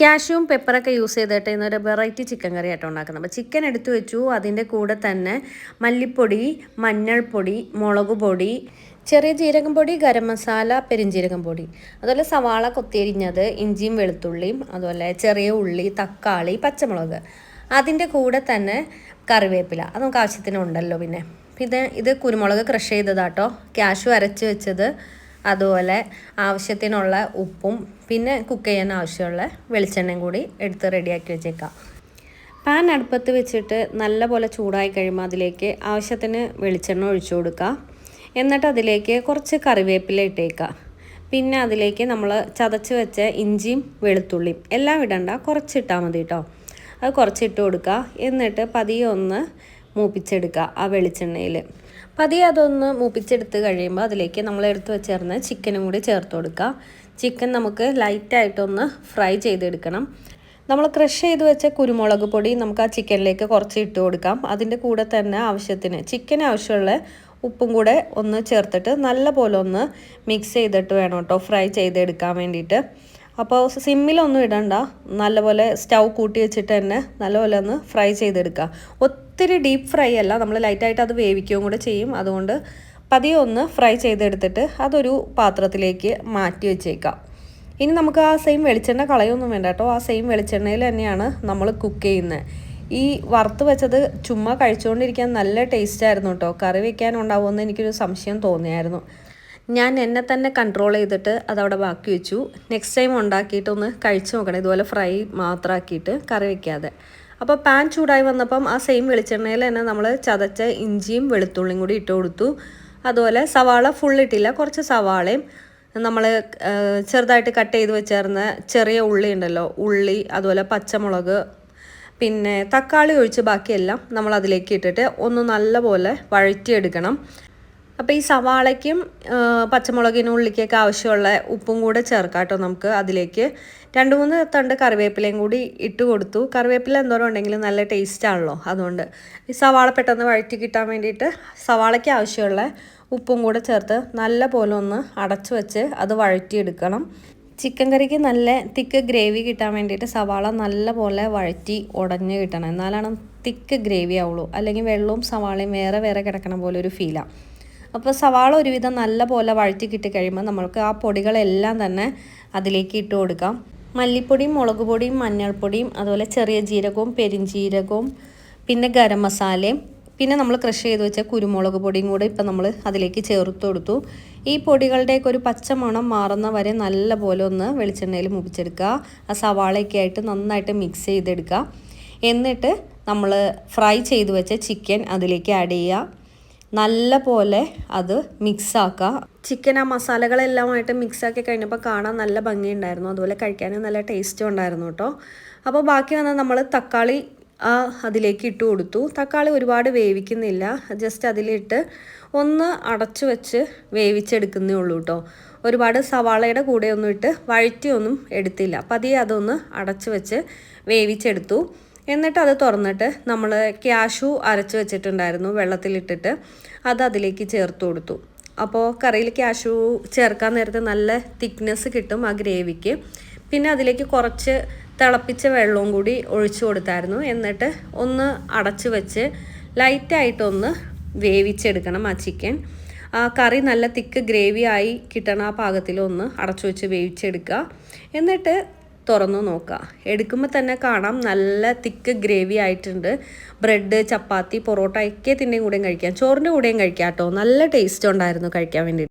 ക്യാഷ്യൂം പെപ്പറൊക്കെ use ചെയ്തിട്ട് ഇന്നൊരു variety chicken കറി ആയിട്ട് ഉണ്ടാക്കുന്നത്. അപ്പോൾ ചിക്കൻ എടുത്തു വെച്ചു. അതിന്റെ കൂടെ തന്നെ മല്ലിപ്പൊടി മഞ്ഞൾപ്പൊടി മുളക് പൊടി ചെറിയ ജീരകം പൊടി ഗരം മസാല പെരിഞ്ജീരകം പൊടി. അതുപോലെ സവാള കൊത്തിയരിഞ്ഞത് ഇഞ്ചിയും വെളുത്തുള്ളിയും അതുപോലെ ചെറിയ ഉള്ളി തക്കാളി പച്ചമുളക്. അതിന്റെ കൂടെ തന്നെ കറിവേപ്പില. അത് നമുക്ക് ആവശ്യത്തിന് ഉണ്ടല്ലോ പിന്നെ. പിന്നെ ഇത് കുരുമുളക് ക്രഷ് ചെയ്തതാട്ടോ. ക്യാഷു അരച്ച് വെച്ചത് അതുപോലെ ആവശ്യത്തിനുള്ള ഉപ്പും പിന്നെ കുക്ക് ചെയ്യാൻ ആവശ്യമുള്ള വെളിച്ചെണ്ണയും കൂടി എടുത്ത് റെഡിയാക്കി വെച്ചേക്കാം. പാൻ അടുപ്പത്ത് വെച്ചിട്ട് നല്ലപോലെ ചൂടായി കഴിയുമ്പോൾ അതിലേക്ക് ആവശ്യത്തിന് വെളിച്ചെണ്ണ ഒഴിച്ചു കൊടുക്കുക എന്നിട്ട് അതിലേക്ക് കുറച്ച് കറിവേപ്പില ഇട്ടേക്കുക പിന്നെ അതിലേക്ക് നമ്മൾ ചതച്ച് വെച്ച ഇഞ്ചിയും വെളുത്തുള്ളിയും എല്ലാം ഇടണ്ട കുറച്ചിട്ടാൽ മതി കേട്ടോ അത് കുറച്ചിട്ട് കൊടുക്കുക. എന്നിട്ട് പതിയെ ഒന്ന് മൂപ്പിച്ചെടുക്കുക ആ വെളിച്ചെണ്ണയിൽ. പതിയെ അതൊന്ന് മൂപ്പിച്ചെടുത്ത് കഴിയുമ്പോൾ അതിലേക്ക് നമ്മൾ എടുത്ത് വെച്ചേർന്ന് ചിക്കനും കൂടി ചേർത്ത് കൊടുക്കുക. ചിക്കൻ നമുക്ക് ലൈറ്റായിട്ടൊന്ന് ഫ്രൈ ചെയ്തെടുക്കണം. നമ്മൾ ക്രഷ് ചെയ്ത് വെച്ച കുരുമുളക് പൊടി നമുക്ക് ആ ചിക്കനിലേക്ക് കുറച്ച് ഇട്ട് കൊടുക്കാം. അതിന്റെ കൂടെ തന്നെ ആവശ്യത്തിന് ചിക്കൻ ആവശ്യമുള്ള ഉപ്പും കൂടെ ഒന്ന് ചേർത്തിട്ട് നല്ല പോലെ ഒന്ന് മിക്സ് ചെയ്തിട്ട് വേണം കേട്ടോ ഫ്രൈ ചെയ്തെടുക്കാൻ വേണ്ടിയിട്ട്. അപ്പോൾ സിമ്മിലൊന്നും ഇടണ്ട. നല്ലപോലെ സ്റ്റൗ കൂട്ടി വെച്ചിട്ട് തന്നെ നല്ലപോലെ ഒന്ന് ഫ്രൈ ചെയ്തെടുക്കുക ഒത്തിരി ഡീപ്പ് ഫ്രൈ അല്ല നമ്മൾ ലൈറ്റായിട്ട് അത് വേവിക്കുകയും കൂടെ ചെയ്യും. അതുകൊണ്ട് പതിയെ ഒന്ന് ഫ്രൈ ചെയ്തെടുത്തിട്ട് അതൊരു പാത്രത്തിലേക്ക് മാറ്റി വെച്ചേക്കാം. ഇനി നമുക്ക് ആ സെയിം വെളിച്ചെണ്ണ കളയൊന്നും വേണ്ട കേട്ടോ. ആ സെയിം വെളിച്ചെണ്ണയിൽ തന്നെയാണ് നമ്മൾ കുക്ക് ചെയ്യുന്നത്. ഈ വറുത്ത് വെച്ചത് ചുമ്മാ കഴിച്ചുകൊണ്ടിരിക്കാൻ നല്ല ടേസ്റ്റായിരുന്നു കേട്ടോ. കറി വെക്കാൻ ഉണ്ടാവുമെന്ന് എനിക്കൊരു സംശയം തോന്നിയായിരുന്നു. ഞാൻ എന്നെ തന്നെ കൺട്രോൾ ചെയ്തിട്ട് അതവിടെ ബാക്കി വെച്ചു. നെക്സ്റ്റ് ടൈം ഉണ്ടാക്കിയിട്ടൊന്ന് കഴിച്ചു നോക്കണം. ഇതുപോലെ ഫ്രൈ മാത്രമാക്കിയിട്ട് കറി വെക്കാതെ. അപ്പോൾ പാൻ ചൂടായി വന്നപ്പം ആ സെയിം വെളിച്ചെണ്ണയിൽ തന്നെ നമ്മൾ ചതച്ച ഇഞ്ചിയും വെളുത്തുള്ളിയും കൂടി ഇട്ട് കൊടുത്തു. അതുപോലെ സവാള ഫുൾ ഇട്ടില്ല. കുറച്ച് സവാളയും നമ്മൾ ചെറുതായിട്ട് കട്ട് ചെയ്ത് വെച്ചേർന്ന ചെറിയ ഉള്ളി ഉണ്ടല്ലോ. ഉള്ളി അതുപോലെ പച്ചമുളക് പിന്നെ തക്കാളി ഒഴിച്ച് ബാക്കിയെല്ലാം നമ്മൾ അതിലേക്ക് ഇട്ടിട്ട് ഒന്ന് നല്ലപോലെ വഴറ്റിയെടുക്കണം. അപ്പോൾ ഈ സവാളയ്ക്കും പച്ചമുളകിനും ഉള്ളിക്കൊക്കെ ആവശ്യമുള്ള ഉപ്പും കൂടെ ചേർക്കാം കേട്ടോ നമുക്ക് അതിലേക്ക്. രണ്ട് മൂന്ന് തണ്ട് കറിവേപ്പിലയും കൂടി ഇട്ട് കൊടുത്തു. കറിവേപ്പില എന്തോരം ഉണ്ടെങ്കിലും നല്ല ടേസ്റ്റാണല്ലോ അതുകൊണ്ട്. ഈ സവാള പെട്ടെന്ന് വഴറ്റി കിട്ടാൻ വേണ്ടിയിട്ട് സവാളയ്ക്ക് ആവശ്യമുള്ള ഉപ്പും കൂടെ ചേർത്ത് നല്ല പോലെ ഒന്ന് അടച്ചു വെച്ച് അത് വഴറ്റിയെടുക്കണം. ചിക്കൻ കറിക്ക് നല്ല തിക്ക് ഗ്രേവി കിട്ടാൻ വേണ്ടിയിട്ട് സവാള നല്ല പോലെ വഴറ്റി ഉടഞ്ഞ് കിട്ടണം. എന്നാലാണ് തിക്ക് ഗ്രേവി ആവുള്ളൂ. അല്ലെങ്കിൽ വെള്ളവും സവാളയും വേറെ വേറെ കിടക്കണ പോലെ ഒരു ഫീലാണ് അപ്പോൾ സവാള ഒരുവിധം നല്ല പോലെ വഴറ്റി കിട്ടി കഴിയുമ്പോൾ നമ്മൾക്ക് ആ പൊടികളെല്ലാം തന്നെ അതിലേക്ക് ഇട്ട് കൊടുക്കാം. മല്ലിപ്പൊടിയും മുളക് പൊടിയും മഞ്ഞൾപ്പൊടിയും അതുപോലെ ചെറിയ ജീരകവും പെരിഞ്ജീരകവും പിന്നെ ഗരം മസാലയും പിന്നെ നമ്മൾ ക്രഷ് ചെയ്ത് വെച്ച കുരുമുളക് പൊടിയും കൂടെ ഇപ്പം നമ്മൾ അതിലേക്ക് ചേർത്ത് കൊടുത്തു. ഈ പൊടികളുടെയൊക്കെ ഒരു പച്ചമണം മാറുന്ന വരെ നല്ല പോലെ ഒന്ന് വെളിച്ചെണ്ണയിൽ മുപ്പിച്ചെടുക്കുക. ആ സവാളയൊക്കെ ആയിട്ട് നന്നായിട്ട് മിക്സ് ചെയ്തെടുക്കുക. എന്നിട്ട് നമ്മൾ ഫ്രൈ ചെയ്ത് വെച്ച ചിക്കൻ അതിലേക്ക് ആഡ് ചെയ്യുക. നല്ല പോലെ അത് മിക്സാക്കുക ചിക്കൻ ആ മസാലകളെല്ലാമായിട്ട് മിക്സാക്കി കഴിഞ്ഞപ്പോൾ കാണാൻ നല്ല ഭംഗിയുണ്ടായിരുന്നു. അതുപോലെ കഴിക്കാനും നല്ല ടേസ്റ്റും ഉണ്ടായിരുന്നു കേട്ടോ. അപ്പോൾ ബാക്കി വന്നാൽ നമ്മൾ തക്കാളി ആ അതിലേക്ക് ഇട്ട് കൊടുത്തു. തക്കാളി ഒരുപാട് വേവിക്കുന്നില്ല. ജസ്റ്റ് അതിലിട്ട് ഒന്ന് അടച്ചു വെച്ച് വേവിച്ചെടുക്കുന്നേ ഉള്ളൂ കേട്ടോ. ഒരുപാട് സവാളയുടെ കൂടെ ഒന്നും ഇട്ട് വഴറ്റിയൊന്നും എടുത്തില്ല. പതിയെ അതൊന്ന് അടച്ചു വെച്ച് വേവിച്ചെടുത്തു. എന്നിട്ട് അത് തുറന്നിട്ട് നമ്മൾ ക്യാഷു അരച്ച് വെച്ചിട്ടുണ്ടായിരുന്നു വെള്ളത്തിലിട്ടിട്ട്. അത് അതിലേക്ക് ചേർത്ത് കൊടുത്തു. അപ്പോൾ കറിയിൽ ക്യാഷു ചേർക്കാൻ നേരത്തെ നല്ല തിക്നെസ് കിട്ടും ആ ഗ്രേവിക്ക്. പിന്നെ അതിലേക്ക് കുറച്ച് തിളപ്പിച്ച വെള്ളവും കൂടി ഒഴിച്ചു കൊടുത്തായിരുന്നു. എന്നിട്ട് ഒന്ന് അടച്ച് വെച്ച് ലൈറ്റായിട്ടൊന്ന് വേവിച്ചെടുക്കണം ആ ചിക്കൻ ആ കറി നല്ല തിക്ക് ഗ്രേവി ആയി കിട്ടണ ആ പാകത്തിലൊന്ന് അടച്ചു വെച്ച് വേവിച്ചെടുക്കുക. എന്നിട്ട് തുറന്നു നോക്കുക എടുക്കുമ്പോൾ തന്നെ കാണാം നല്ല തിക്ക് ഗ്രേവി ആയിട്ടുണ്ട്. ബ്രെഡ് ചപ്പാത്തി പൊറോട്ട ഒക്കെ തിന്റെയും കൂടെയും കഴിക്കാം. ചോറിന്റെ കൂടെയും കഴിക്കാം കേട്ടോ നല്ല ടേസ്റ്റ് ഉണ്ടായിരുന്നു കഴിക്കാൻ വേണ്ടിയിട്ട്